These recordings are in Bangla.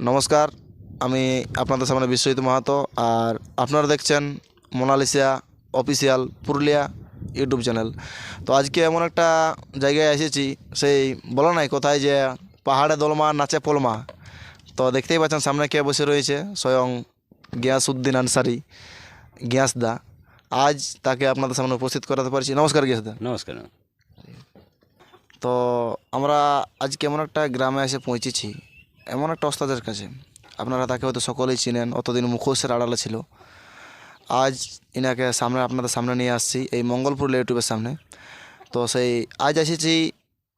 নমস্কার আমি আপনাদের সামনে বিশ্বজিৎ মাহাতো আর আপনারা দেখছেন Monalisa official Purulia YouTube channel. তো আজকে এমন একটা জায়গায় এসেছি সেই বলো নাই কোথায় যে পাহাড়ে দোলমা নাচে পোলমা। তো দেখতেই পাচ্ছেন সামনে কে বসে রয়েছে স্বয়ং গিয়াসউদ্দিন আনসারি গিয়াসদা। আজ তাকে আপনাদের সামনে উপস্থিত করাতে পারছি। নমস্কার গিয়াসদা। নমস্কার। তো আমরা আজ কেমন একটা গ্রামে এসে পৌঁছেছি এমন একটা ওস্তাদের কাছে। আপনারা তাকে হয়তো সকলেই চিনেন, অতদিন মুখোশের আড়ালে ছিল। আজ ইনাকে সামনে, আপনাদের সামনে নিয়ে আসছি, এই মঙ্গলপুর ইউটিউবের সামনে। তো সেই, আজ এসেছি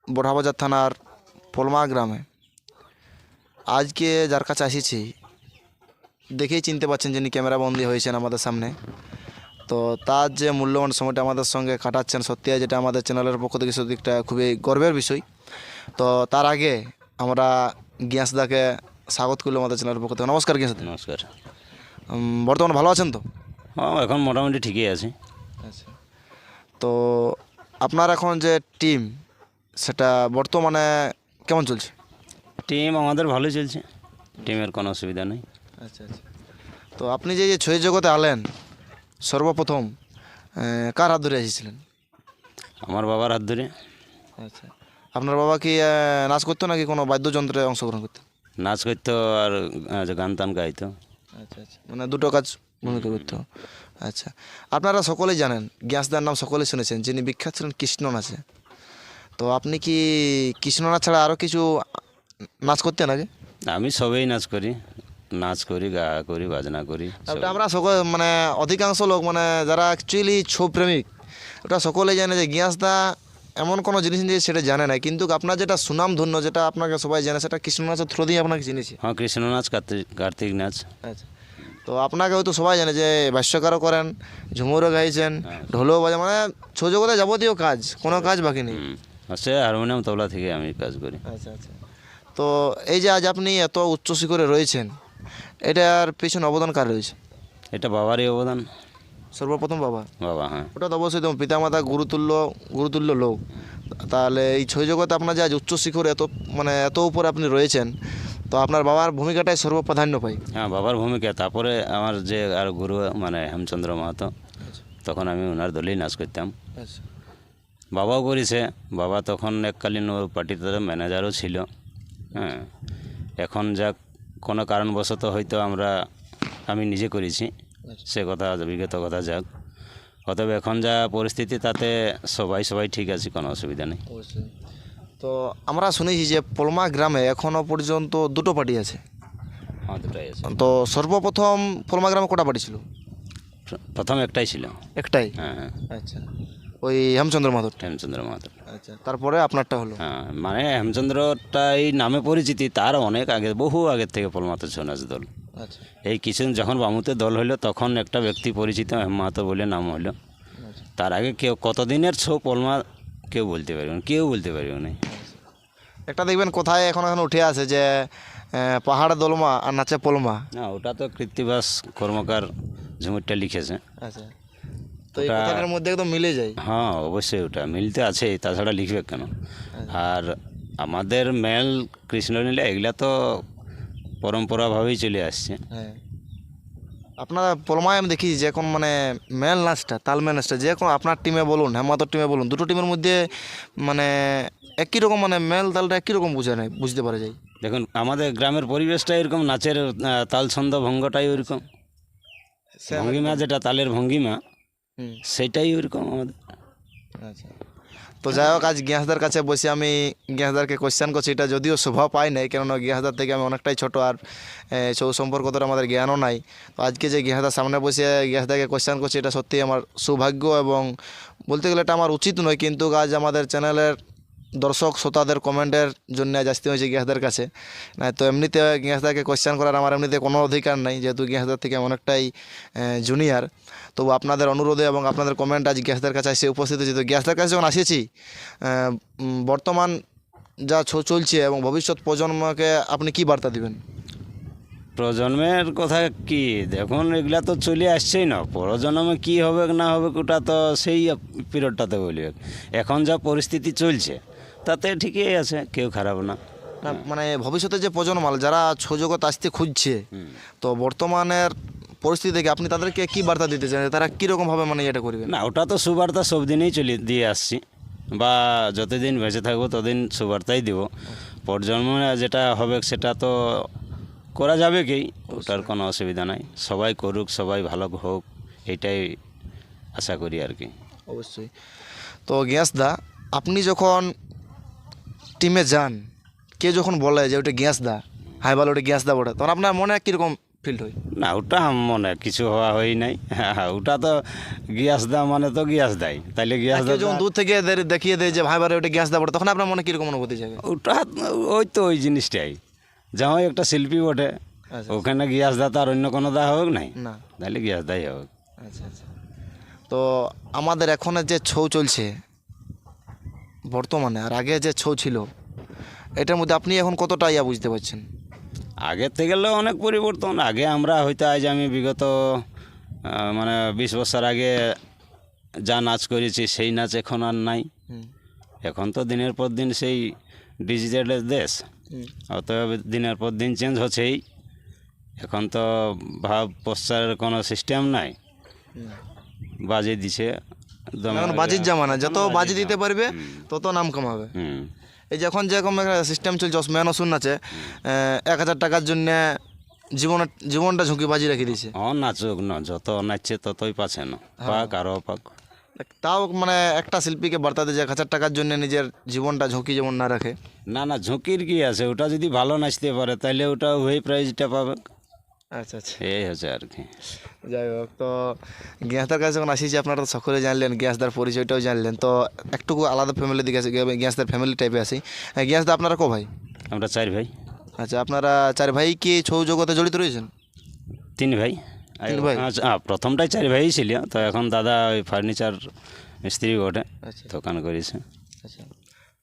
বোঠাবাজার থানার পলমা গ্রামে। আজকে যার কাছে এসেছি, দেখেই চিনতে পারছেন যিনি ক্যামেরা ক্যামেরাবন্দি হয়েছেন আমাদের সামনে। তো তার যে মূল্যবান সময়টা আমাদের সঙ্গে কাটাচ্ছেন, সত্যি যেটা আমাদের চ্যানেলের পক্ষ থেকে সেদিকটা খুবই গর্বের বিষয়। তো তার আগে আমরা গিয়াসদাকে স্বাগত করল আমাদের চ্যানেলের পক্ষ থেকে। নমস্কার গিয়াসদা নমস্কার। বর্তমানে ভালো আছেন তো? হ্যাঁ এখন মোটামুটি ঠিকই আছে। আচ্ছা। তো আপনার এখন যে টিম সেটা বর্তমানে কেমন চলছে? টিম আমাদের ভালোই চলছে। টিমের কোনো অসুবিধা নেই। আচ্ছা আচ্ছা। তো আপনি যে যে ছয় জগতে আলেন সর্বপ্রথম কার হাত ধরে এসেছিলেন? আমার বাবার হাত ধরে। আচ্ছা। আপনার বাবা কি নাচ করতো নাকি কোনো বাদ্যযন্ত্রে অংশগ্রহণ করতো? নাচ করতো আর গান টান গাইতো। আচ্ছা আচ্ছা। মানে দুটো কাজ ভূমিকা করতো। আচ্ছা। আপনারা সকলেই জানেন গ্যাসদার নাম সকলেই শুনেছেন যিনি বিখ্যাত ছিলেন কৃষ্ণ নাচে তো আপনি কি কৃষ্ণ নাচ ছাড়া আরও কিছু নাচ করতেন আগে? আমি সবেই নাচ করি। নাচ করি গা করি বাজনা করি আমরা সকল মানে অধিকাংশ লোক মানে যারা অ্যাকচুয়ালি ছৌ প্রেমিক ওটা সকলেই জানে যে গিয়াসদা এমন কোনো জিনিস নেই সেটা জানে না কিন্তু আপনার যেটা সুনাম ধন্য যেটা আপনাকে সবাই জানে সেটা কৃষ্ণ নাচের থ্রু দিয়ে আপনাকে চিনেছি? হ্যাঁ কৃষ্ণ নাচ কার্তিক কার্তিক নাচ আচ্ছা। তো আপনাকে হয়তো সবাই জানে যে ভাষ্যকারও করেন ঝুমুরও গাইছেন ঢোলও বাজে মানে ছোজগতে যাবতীয় কাজ কোনো কাজ বাকি নেই। সে হারমোনিয়াম তবলা থেকে আমি কাজ করি। আচ্ছা আচ্ছা। তো এই যে আজ আপনি এত উচ্চ শিখরে রয়েছেন এটার পিছনে অবদান কার রয়েছে? এটা বাবারই অবদান। সর্বপ্রথম বাবা। বাবা হ্যাঁ। ওটা তো অবশ্যই তোমার পিতামাতা গুরুতুল্য গুরুতুল্য লোক। তাহলে এই ছয় জগতে আপনার যে আজ উচ্চ শিখরে এত মানে এত উপরে আপনি রয়েছেন তো আপনার বাবার ভূমিকাটাই সর্বপ্রাধান্য পাই হ্যাঁ বাবার ভূমিকা। তারপরে আমার যে আর গুরু মানে হেমচন্দ্র মাহাতো তখন আমি ওনার দলেই নাচ করতাম। আচ্ছা। বাবাও করেছে। বাবা তখন এককালীন ওর পার্টিতে ম্যানেজারও ছিল। হ্যাঁ। এখন যাক কোনো কারণবশত হয়তো আমরা আমি নিজে করেছি। সে কথা বিগত কথা যাক। অতএব এখন যা পরিস্থিতি তাতে সবাই সবাই ঠিক আছে কোনো অসুবিধা নেই। তো আমরা শুনেছি যে পলমা গ্রামে এখনও পর্যন্ত দুটো পার্টি আছে। হ্যাঁ দুটাই আছে। তো সর্বপ্রথম পলমা গ্রামে কটা পার্টি ছিল? প্রথম একটাই ছিল। একটাই? হ্যাঁ হ্যাঁ। আচ্ছা। ওই হেমচন্দ্র মাধব হেমচন্দ্র মাহাতো আচ্ছা তারপরে আপনারটা হলো? হ্যাঁ মানে হেমচন্দ্রটা এই নামে পরিচিতি তার অনেক আগে বহু আগের থেকে পলমাতো ছৌ নাচ দল এই কিছু যখন বামুতে দল হলো তখন একটা ব্যক্তি পরিচিত মাহাতো বলে নাম হলো আচ্ছা। তার আগে কেউ কতদিনের ছৌ পলমা কেউ বলতে পারবে না কেউ বলতে পারবে না। একটা দেখবেন কোথায় এখন এখন উঠে আছে যে পাহাড় দোলমা আর নাচে পলমা। না ওটা তো কৃত্তিবাস কর্মকার ঝুমুরটা লিখেছে। আচ্ছা। তো এই কথাটার মধ্যে একদম মিলে যায়। হ্যাঁ অবশ্যই ওটা মিলতে আছে তাছাড়া লিখবে কেন? আর আমাদের মেল কৃষ্ণ কৃষ্ণলীলা এগুলা তো পরম্পরাভাবেই চলে আসছে। হ্যাঁ। আপনার পোলমায় আমি দেখি যে এখন মানে মেল নাচটা তালমেল নাচটা যে কোনো আপনার টিমে বলুন হেমাতর টিমে বলুন দুটো টিমের মধ্যে মানে একই রকম মানে মেল তালটা একই রকম বোঝা নেয় বুঝতে পারা যায়। দেখুন আমাদের গ্রামের পরিবেশটা এরকম নাচের তাল ছন্দ ভঙ্গটাই ওইরকম। ভঙ্গিমা যেটা তালের ভঙ্গিমা সেটাই ওইরকম আমাদের। আচ্ছা। তো যাই হোক আজ গিয়াসদার কাছে বসে আমি গিয়াসদারকে কোশ্চেন করছি। এটা যদিও শোভা পাই নাই, কেননা গিয়াসদার থেকে আমি অনেকটাই ছোট আর সৌ ছৌ সম্পর্ক তো আমাদের জ্ঞানও নাই। তো আজকে যে গিয়াসদার সামনে বসে গিয়াসদাকে কোশ্চেন করছি, এটা সত্যি আমার সৌভাগ্য এবং বলতে গেলে এটা আমার উচিত নয়, কিন্তু আজ আমাদের চ্যানেলের দর্শক শ্রোতাদের কমেন্টের জন্য আজ হয়েছে গিয়াসদার কাছে। না তো এমনিতে গিয়াসদাকে কোশ্চেন করার আমার এমনিতে কোনো অধিকার নাই যেহেতু গিয়াসদার থেকে অনেকটাই জুনিয়র তবু আপনাদের অনুরোধে এবং আপনাদের কমেন্ট আজ গ্যাসদের কাছে এসে উপস্থিত হয়েছে। তো গ্যাসদার কাছে যখন উম, বর্তমান যা চলছে এবং ভবিষ্যৎ প্রজন্মকে আপনি কি বার্তা দিবেন? প্রজন্মের কথা কি? দেখুন এগুলা তো চলে আসছেই না। প্রজন্মে কি হবে না হবে ওটা তো সেই পিরিয়ডটাতে বলি। এখন যা পরিস্থিতি চলছে তাতে ঠিকই আছে কেউ খারাপ না। না মানে ভবিষ্যতে যে প্রজন্মাল যারা ছৌ জগৎ আসতে খুঁজছে তো বর্তমানের পরিস্থিতি থেকে আপনি তাদেরকে কি বার্তা দিতে চান? তারা কীরকম ভাবে মানে এটা করবে? না ওটা তো সুবার্তা সব দিনেই চলে দিয়ে আসছি। বা যতদিন বেঁচে থাকব ততদিন সুবার্তাই দিব। প্রজন্মে যেটা হবে সেটা তো করা যাবে কি? ওটার কোনো অসুবিধা নাই। সবাই করুক সবাই ভালো হোক এটাই আশা করি আর কি। অবশ্যই। তো গ্যাস দা আপনি যখন টিমে যান কে যখন বলে যে ওটা গ্যাস দা হাই বলে ওটা গ্যাস দা বটে তখন আপনার মনে কীরকম ফিল হয়? না ওটা মনে কিছু হওয়া হয় নাই। হ্যাঁ ওটা তো গ্যাস দা মানে তো গ্যাস দেয় তাইলে গ্যাস দা যখন দূর থেকে দেখিয়ে দেয় যে ভাই বারে ওটা গ্যাস দা বটে তখন আপনার মনে কীরকম অনুভূতি যাবে ওটা ওই তো ওই জিনিসটাই। যাও একটা শিল্পী বটে আচ্ছা। ওখানে গ্যাস দা তার অন্য কোনো দা হোক নাই। না। তাহলে গ্যাস দাই হোক। আচ্ছা আচ্ছা। তো আমাদের এখনের যে ছৌ চলছে বর্তমানে আর আগে যে ছৌ ছিল এটার মধ্যে আপনি এখন কতটা ইয়া বুঝতে পারছেন? আগের থেকে গেলেও অনেক পরিবর্তন। আগে আমরা হয়তো আজ আমি বিগত মানে বিশ বছর আগে যা নাচ করেছি সেই নাচ এখন আর নাই। এখন তো দিনের পর দিন সেই ডিজিটালের দেশ। অতএব দিনের পর দিন চেঞ্জ হচ্ছেই। এখন তো ভাব পশ্চারের কোনো সিস্টেম নাই। বাজে দিছে। এখন বাজির জামানা যত বাজি দিতে পারবে তত নাম কামাবে। এই যে এখন যেরকম একটা সিস্টেম চলছে মেন শুন আছে এক হাজার টাকার জন্যে জীবন জীবনটা ঝুঁকি বাজি রেখে দিয়েছে। ও নাচুক না যত নাচছে ততই পাচ্ছে না। হ্যাঁ। পাক আরও পাক তাও মানে একটা শিল্পীকে বার্তা দিয়ে যে এক হাজার টাকার জন্য নিজের জীবনটা ঝুঁকি যেমন না রাখে। না না ঝুঁকির কি আছে? ওটা যদি ভালো নাচতে পারে তাহলে ওটা ওই প্রাইজটা পাবে। আচ্ছা আচ্ছা। এই হচ্ছে আর কি। যাই হোক তো গ্যাসদার কাছে যখন আসিছি আপনারা তো সকলে জানলেন গ্যাসদার পরিচয়টাও জানলেন তো একটু আলাদা ফ্যামিলি দিকে আসি গ্যাসদার ফ্যামিলি টাইপে আসি। হ্যাঁ, গ্যাসদা আপনারা কো ভাই? আমরা চার ভাই। আচ্ছা আপনারা চার ভাই কি ছৌ জগতে জড়িত রয়েছেন? তিন ভাই? আচ্ছা, প্রথমটাই চার ভাই ছিল তো এখন দাদা ওই ফার্নিচার মিস্ত্রি ওঠে আচ্ছা। দোকান করেছে। আচ্ছা।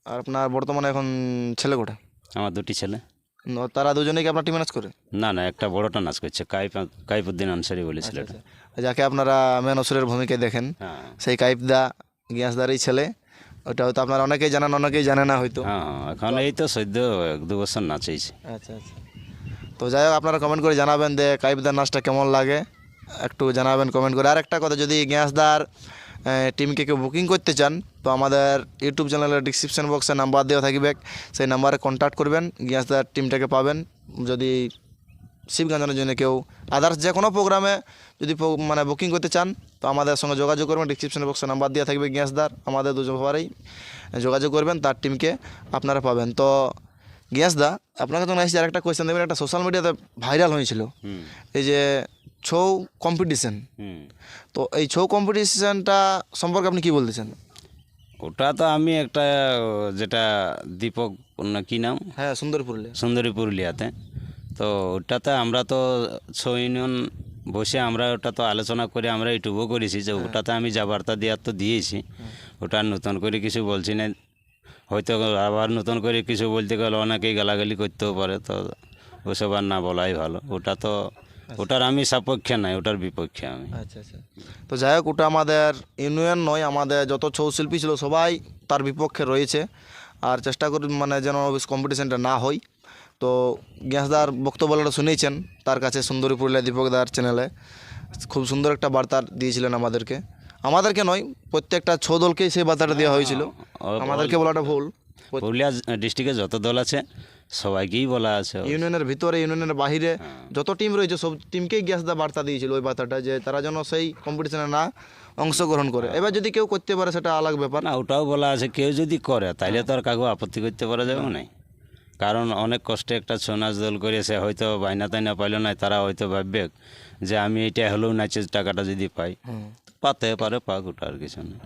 আর আপনার বর্তমানে এখন ছেলে কোটা আমার দুটি ছেলে। তারা দুজনেই কি আপনার টিম নাচ করে? না না একটা বড়টা নাচ করছে কাইপ কাইপুদ্দিন আনসারি বলে ছেলেটা আচ্ছা। যাকে আপনারা মেন অসুরের ভূমিকায় দেখেন হ্যাঁ। সেই কাইপদা গ্যাসদারই ছেলে। ওটা হয়তো আপনারা অনেকেই জানেন অনেকেই জানে না হয়তো। হ্যাঁ হ্যাঁ, এখন এই তো সদ্য এক দু বছর নাচেইছে। আচ্ছা আচ্ছা। তো যাই হোক আপনারা কমেন্ট করে জানাবেন যে কাইপদার নাচটা কেমন লাগে। একটু জানাবেন কমেন্ট করে। আর একটা কথা যদি গ্যাসদার টিমকে কেউ বুকিং করতে চান তো আমাদের ইউটিউব চ্যানেলের ডিসক্রিপশন বক্সে নাম্বার দেওয়া থাকবে। সেই নাম্বারে কন্ট্যাক্ট করবেন গ্যাসদার টিমটাকে পাবেন। যদি শিবগঞ্জনের জন্য কেউ আদার্স যে কোনো প্রোগ্রামে যদি মানে বুকিং করতে চান তো আমাদের সঙ্গে যোগাযোগ করবেন। ডিসক্রিপশন বক্সে নাম্বার দেওয়া থাকবে গ্যাসদার আমাদের দুজন সবারই যোগাযোগ করবেন তার টিমকে আপনারা পাবেন। তো গ্যাসদা আপনাকে তো যখন আসছি আরেকটা কোয়েশ্চেন দেবেন একটা সোশ্যাল মিডিয়াতে ভাইরাল হয়েছিল। এই যে ছৌ কম্পিটিশন হুম। তো এই ছৌ কম্পিটিশনটা সম্পর্কে আপনি কি বলতে চান ওটা তো আমি একটা যেটা দীপক না কি নাম? হ্যাঁ সুন্দর পুরুলিয়া। সুন্দরী পুরুলিয়াতে। তো ওটাতে আমরা তো ছৌ ইউনিয়ন বসে আমরা ওটা তো আলোচনা করে আমরা ইউটিউবও করেছি যে ওটাতে আমি যা বার্তা দেওয়ার তো দিয়েছি। ওটা নতুন করে কিছু বলছি না। হয়তো আবার নতুন করে কিছু বলতে গেলে অনেকেই গালাগালি করতেও পারে তো ওসব আর না বলাই ভালো। ওটা তো ওটার আমি সপক্ষে নাই ওটার বিপক্ষে আমি। আচ্ছা আচ্ছা। তো যাই হোক ওটা আমাদের ইউনিয়ন নয় আমাদের যত ছৌ শিল্পী ছিল সবাই তার বিপক্ষে রয়েছে। আর চেষ্টা করি মানে যেন কম্পিটিশনটা না হয়। তো গ্যাসদার বক্তব্যটা শুনেছেন তার কাছে সুন্দরী পুরুলিয়া দীপকদার চ্যানেলে খুব সুন্দর একটা বার্তা দিয়েছিলেন আমাদেরকে। আমাদেরকে নয় প্রত্যেকটা ছৌ দলকেই সেই বার্তাটা দেওয়া হয়েছিল। আমাদেরকে বলাটা ভুল। পুরুলিয়া ডিস্ট্রিক্টে যত দল আছে সবাইকেই বলা আছে ইউনিয়নের ভিতরে ইউনিয়নের বাহিরে যত টিম রয়েছে সব টিমকেই গ্যাস দা বার্তা দিয়েছিল ওই বার্তাটা যে তারা যেন সেই কম্পিটিশনে না অংশগ্রহণ করে। এবার যদি কেউ করতে পারে সেটা আলাগ ব্যাপার। না ওটাও বলা আছে কেউ যদি করে তাইলে তো আর কাকু আপত্তি করতে পারা যাবে না। কারণ অনেক কষ্টে একটা ছৌ নাচ দল করে সে হয়তো বাইনা তাইনা পাইলো না তারা হয়তো ভাববে যে আমি এটা হলেও নাচের টাকাটা যদি পাই। পাতে পারে পাক ওটা আর কিছু নেই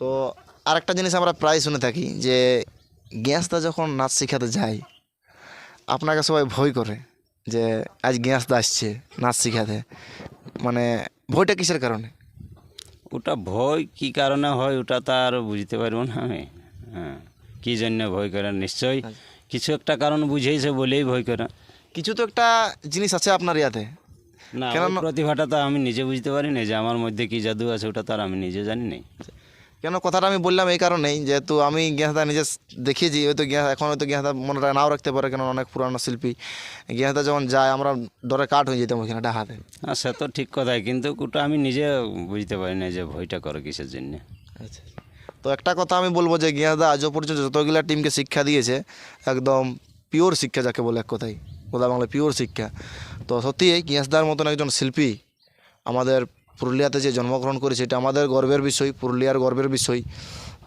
তো আরেকটা জিনিস আমরা প্রায় শুনে থাকি যে গ্যাসদা যখন নাচ শেখাতে যায় আপনাকে সবাই ভয় করে যে আজ গ্যাসদা আসছে নাচ শেখাতে মানে ভয়টা কিসের কারণে? ওটা ভয় কি কারণে হয় ওটা তো আর বুঝতে পারব না আমি। হ্যাঁ কী জন্য ভয় করে নিশ্চয়ই। কিছু একটা কারণ বুঝেইছে বলেই ভয় করে। কিছু তো একটা জিনিস আছে আপনার ইয়াতে। না প্রতিভাটা তো আমি নিজে বুঝতে পারি না যে আমার মধ্যে কি জাদু আছে ওটা তো আর আমি নিজে জানি না কেন কথাটা আমি বললাম এই কারণেই যেহেতু আমি গিয়াসদা নিজে দেখিয়েছি হয়তো গিয়া এখন হয়তো গিয়াসদা মনে রাখ- নাও রাখতে পারে কেন অনেক পুরানো শিল্পী। গিয়াসদা যখন যায় আমরা ডরে কাঠ হয়ে যেতাম ওখানে ডাহাতে হ্যাঁ সে তো ঠিক কথাই কিন্তু ওটা আমি নিজে বুঝতে পারি না যে ভয়টা করে কিসের জন্য। আচ্ছা তো একটা কথা আমি বলব যে গিয়াসদা আজও পর্যন্ত যতগুলা টিমকে শিক্ষা দিয়েছে একদম পিওর শিক্ষা যাকে বলে এক কথাই গোদা বাংলা পিওর শিক্ষা। তো সত্যি গিয়াসদার মতন একজন শিল্পী আমাদের পুরুলিয়াতে যে জন্মগ্রহণ করেছে এটা আমাদের গর্বের বিষয় পুরুলিয়ার গর্বের বিষয়।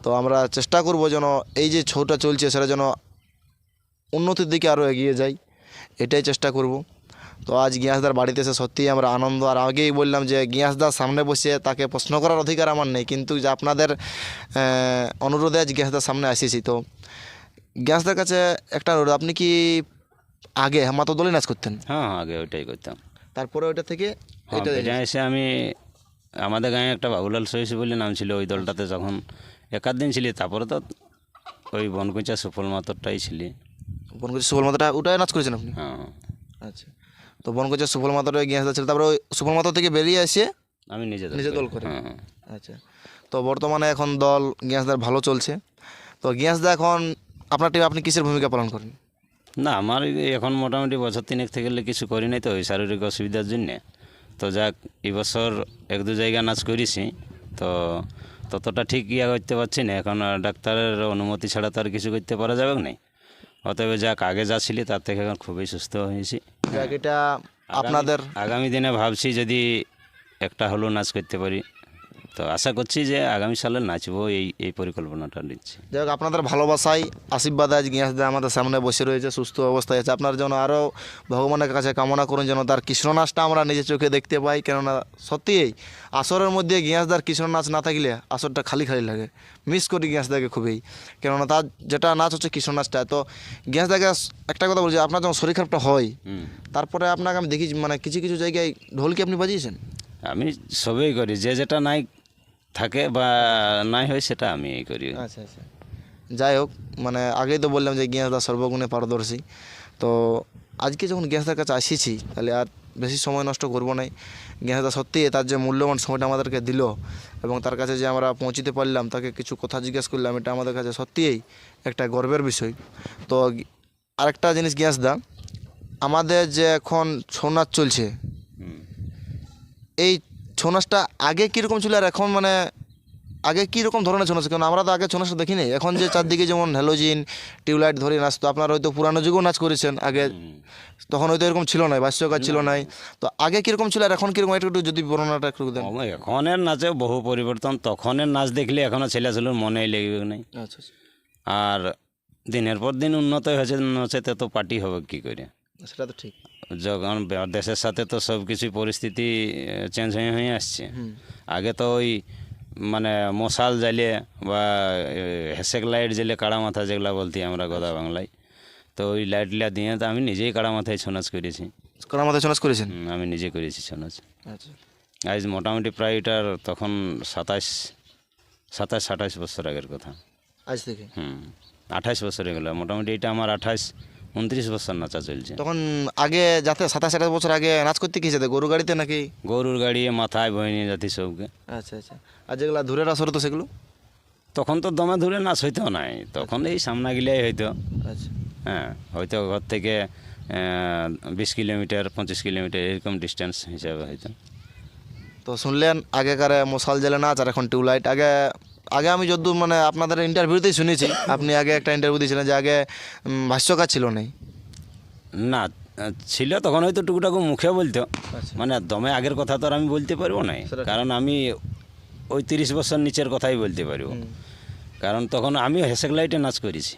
তো আমরা চেষ্টা করব যেন এই যে ছৌটা চলছে সেটা যেন উন্নতির দিকে আরও এগিয়ে যাই। এটাই চেষ্টা করব। তো আজ গিয়াসদার বাড়িতে এসে সত্যিই আমরা আনন্দ। আর আগেই বললাম যে গিয়াসদার সামনে বসে তাকে প্রশ্ন করার অধিকার আমার নেই কিন্তু যে আপনাদের অনুরোধে আজ গিয়াসদার সামনে আসিছি তো গিয়াসদার কাছে একটা অনুরোধ আপনি কি আগে দলে নাচ করতেন? হ্যাঁ হ্যাঁ আগে ওইটাই করতাম। তারপরে ওইটা থেকে এটা এটা এসে আমি আমাদের গাঁয়ে একটা বাবুলাল সহিসি বলে নাম ছিল ওই দলটাতে যখন একাধ দিন ছিলি তারপরে তো ওই বনকুচা সুফল মাতরটাই ছিলি। বনকুঁচা সুফল মাতাটা ওটাই নাচ করেছেন আপনি? হ্যাঁ। আচ্ছা। তো বনগোচা সুফল মাতাটা গিয়াসদা ছিল তারপরে ওই সুফল মাতা থেকে বেরিয়ে এসে আমি নিজে নিজে দল করি। হ্যাঁ হ্যাঁ। আচ্ছা। তো বর্তমানে এখন দল গিয়াসদার ভালো চলছে। তো গিয়াসদা এখন আপনার টিমে আপনি কিসের ভূমিকা পালন করেন? না আমার এখন মোটামুটি বছর তিনেক থেকে কিছু করি নাই তো ওই শারীরিক অসুবিধার জন্যে। তো যাক এবছর এক দু জায়গা নাচ করেছি তো ততটা ঠিক ইয়া করতে পারছি না। এখন ডাক্তারের অনুমতি ছাড়া তো আর কিছু করতে পারা যাবে না অতএব যাক আগে যা ছিলি তার থেকে এখন খুবই সুস্থ হয়েছি। এটা আপনাদের আগামী দিনে ভাবছি যদি একটা হলো নাচ করতে পারি। তো আশা করছি যে আগামী সালে নাচবো এই এই পরিকল্পনাটা নিচ্ছি। যাই হোক আপনাদের ভালোবাসাই আশীর্বাদ আজ গিয়াসদা আমাদের সামনে বসে রয়েছে সুস্থ অবস্থায় আছে। আপনার যেন আরও ভগবানের কাছে কামনা করুন যেন তার কৃষ্ণনাচটা আমরা নিজের চোখে দেখতে পাই কেননা সত্যিই আসরের মধ্যে গিয়াসদার কৃষ্ণ নাচ না থাকলে আসরটা খালি খালি লাগে। মিস করি গিয়াসদাকে খুবই। কেননা তার যেটা নাচ হচ্ছে কৃষ্ণ নাচটা তো গিয়াসদাকে একটা কথা বলছি আপনার যখন শরীর খারাপটা হয় তারপরে আপনাকে আমি দেখি মানে কিছু কিছু জায়গায় ঢোলকি আপনি বাজিয়েছেন? আমি সবই করি যে যেটা নাই থাকে বা নাই হয় সেটা আমি এই করি। আচ্ছা আচ্ছা। যাই হোক মানে আগেই তো বললাম যে গিয়াসদা সর্বগুণে পারদর্শী। তো আজকে যখন গিয়াসদার কাছে আসিছি তাহলে আর বেশি সময় নষ্ট করব নাই। গিয়াসদা সত্যিই তার যে মূল্যবান সময়টা আমাদেরকে দিল এবং তার কাছে যে আমরা পৌঁছিতে পারলাম তাকে কিছু কথা জিজ্ঞেস করলাম এটা আমাদের কাছে সত্যিই একটা গর্বের বিষয়। তো আরেকটা জিনিস গিয়াসদা আমাদের যে এখন ছৌ নাচ চলছে এই ছৌ নাচটা আগে কীরকম ছিল আর এখন মানে আগে কীরকম ধরনের ছৌ নাচ কারণ আমরা তো আগে ছৌ নাচটা দেখিনি। এখন যে চারদিকে যেমন হ্যালোজিন টিউবলাইট ধরে নাচতো আপনারা হয়তো পুরানো যুগেও নাচ করেছেন আগে। তখন হয়তো এরকম ছিল না ভাষ্যকার ছিল নাই। তো আগে কীরকম ছিল আর এখন কীরকম? একটু একটু যদি বর্ণনাটা একটু দেন। এখনের নাচে বহু পরিবর্তন। তখনের নাচ দেখলে এখনও ছেলে ছেলেছেলের মনেই লেগবে নাই। আচ্ছা। আর দিনের পর দিন উন্নত হয়েছে নচেতে তো পার্টি হবে কী করে? সেটা তো ঠিক। যখন দেশের সাথে তো সব কিছু পরিস্থিতি চেঞ্জ হয়ে হয়ে আসছে। আগে তো ওই মানে মশাল জ্বালিয়ে বা হেসেক লাইট জ্বালিয়ে কাড়া মাথা যেগুলা বলতি আমরা গোদা বাংলায় তো ওই লাইটগুলা দিয়ে তো আমি নিজেই কাড়া মাথায় ছৌ নাচ করেছি। কারণ মাথায় ছৌ নাচ করেছেন আমি নিজে করেছি ছৌ নাচ আচ্ছা। আজ মোটামুটি প্রায় এটার তখন সাতাশ সাতাশ আঠাশ বছর আগের কথা। আজ থেকে? হুম আঠাশ বছর হয়ে গেল। মোটামুটি এটা আমার আঠাশ উনত্রিশ বছর নাচা চলছে। তখন আগে যাতে সাতাশ আঠাশ বছর আগে নাচ করতে কি যেতে গরু গাড়িতে নাকি? গরুর গাড়ি মাথায় বয়ে নিয়ে যাতি সবকে। আচ্ছা আচ্ছা। আর যেগুলো দূরের আসর তো সেগুলো? তখন তো দমে ধরে নাচ হইতো নাই। তখন এই সামনা গিলাই হইতো। আচ্ছা। হ্যাঁ হয়তো ঘর থেকে বিশ কিলোমিটার পঁচিশ কিলোমিটার এরকম ডিস্টেন্স হিসাবে হয়তো তো শুনলেন আগেকার মশাল জেলে নাচ আর এখন টিউবলাইট। আগে আগে আমি যদ্দূর মানে আপনাদের ইন্টারভিউতেই শুনেছি আপনি আগে একটা ইন্টারভিউ দিয়েছিলেন যে আগে ভাষ্যকার ছিল নাই। না ছিল তখন হয়তো টুকুটাকু মুখে বলতো। আচ্ছা। মানে দমে আগের কথা তো আর আমি বলতে পারব না কারণ আমি ওই তিরিশ বছর নিচের কথাই বলতে পারব। কারণ তখন আমিও হেসেক লাইটে নাচ করেছি।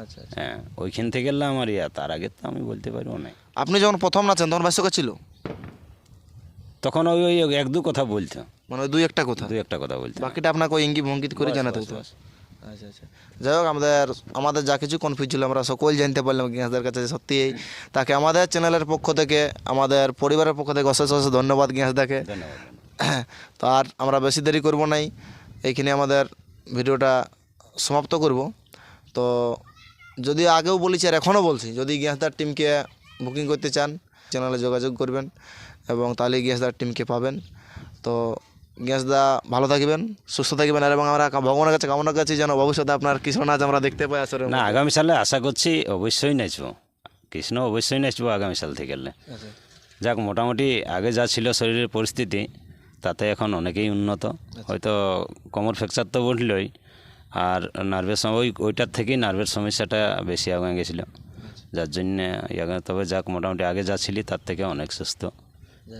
আচ্ছা হ্যাঁ ওইখান থেকে এলাম আমার ইয়া তার আগে তো আমি বলতে পারব না আপনি যখন প্রথম নাচেন তখন ভাষ্যকার ছিল? তখন ওই ওই এক দু কথা বলতো। মানে দুই একটা কথা। দুই একটা কথা বলতো বাকিটা আপনাকে ওই ইঙ্গিত ভঙ্গিত করে জানাতে হতো। আচ্ছা আচ্ছা। যাই হোক আমাদের আমাদের যা কিছু কনফিউজ ছিল আমরা সকল জানতে পারলাম গিয়াসদার কাছে সত্যি তাকে আমাদের চ্যানেলের পক্ষ থেকে আমাদের পরিবারের পক্ষ থেকে অশেষ অশেষ ধন্যবাদ গিয়াসদাকে তো আর আমরা বেশি দেরি করব নাই। এইখানে আমাদের ভিডিওটা সমাপ্ত করব। তো যদি আগেও বলেছি আর এখনও বলছি যদি গ্যাসদার টিমকে বুকিং করতে চান চ্যানেলে যোগাযোগ করবেন এবং তাহলে গ্যাসদার টিমকে পাবেন। তো গ্যাসদা ভালো থাকবেন সুস্থ থাকবেন। আর এবং আমরা ভগবানের কাছে কামনা করছি যেন ভবিষ্যতে আপনার কৃষ্ণ নাচ আমরা দেখতে পাই আসলে না আগামী সালে আশা করছি অবশ্যই নাচবো। কৃষ্ণ অবশ্যই নাচবো আগামী সাল থেকে গেলে। যাক মোটামুটি আগে যা ছিল শরীরের পরিস্থিতি তাতে এখন অনেকেই উন্নত। হয়তো কোমর ফ্র্যাকচার তো বললই আর নার্ভের ওই ওইটার থেকেই নার্ভের সমস্যাটা বেশি আগে গেছিল। যার জন্যে আগে- তবে যাক মোটামুটি আগে যা ছিলি তার থেকে অনেক সুস্থ।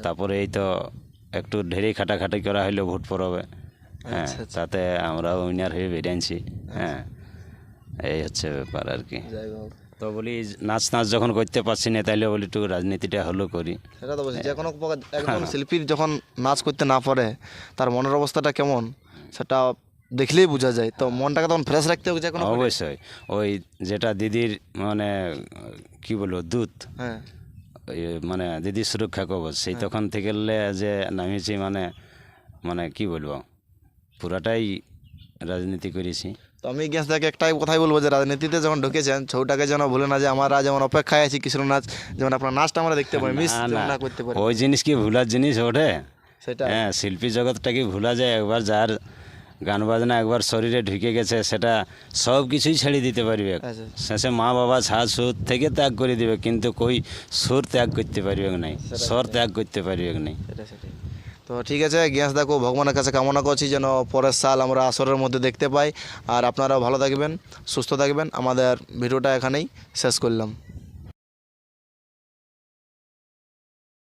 তারপরে এই তো একটু ঢেরেই খাটাখাটি করা হইল ভোট পরবে। হ্যাঁ তাতে আমরা উইনার হয়ে বেরিয়েছি। হ্যাঁ এই হচ্ছে ব্যাপার আর কি। তো বলি নাচ নাচ যখন করতে পারছি না তাইলে বলি একটু রাজনীতিটা হলো করি। সেটা তো বলছি যে কোনো একজন শিল্পীর যখন নাচ করতে না পারে তার মনের অবস্থাটা কেমন সেটা দেখলেই বোঝা যায়। তো মনটাকে তখন ফ্রেশ রাখতে হবে যে কোনো অবশ্যই। ওই যেটা দিদির মানে কি বলব দূত হ্যাঁ। মানে দিদির সুরক্ষা কবচ সেই তখন থেকে যে নামিয়েছি মানে মানে কি বলব? পুরাটাই রাজনীতি করেছি। তো আমি গ্যাস থেকে একটাই কথাই বলব যে রাজনীতিতে যখন ঢুকেছেন ছৌটাকে যেন ভুলে না যে আমরা যেমন অপেক্ষায় আছি কৃষ্ণ নাচ যেমন আপনার নাচটা আমরা দেখতে পাই মিস না করতে পারি। ওই জিনিস কি ভুলার জিনিস ওঠে? সেটা হ্যাঁ শিল্পী জগৎটা কি ভোলা যায়? একবার যার গান বাজনা একবার শরীরে ঢুকে গেছে সেটা সব কিছুই ছেড়ে দিতে পারবে। আচ্ছা। শেষে মা বাবা ছাড় সুর থেকে ত্যাগ করে দিবে কিন্তু কই সুর ত্যাগ করতে পারবে নাই? স্বর ত্যাগ করতে পারবে নাই? তো ঠিক আছে গ্যাস দেখো ভগবানের কাছে কামনা করছি যেন পরের সাল আমরা আসরের মধ্যে দেখতে পাই। আর আপনারাও ভালো থাকবেন সুস্থ থাকবেন। আমাদের ভিডিওটা এখানেই শেষ করলাম।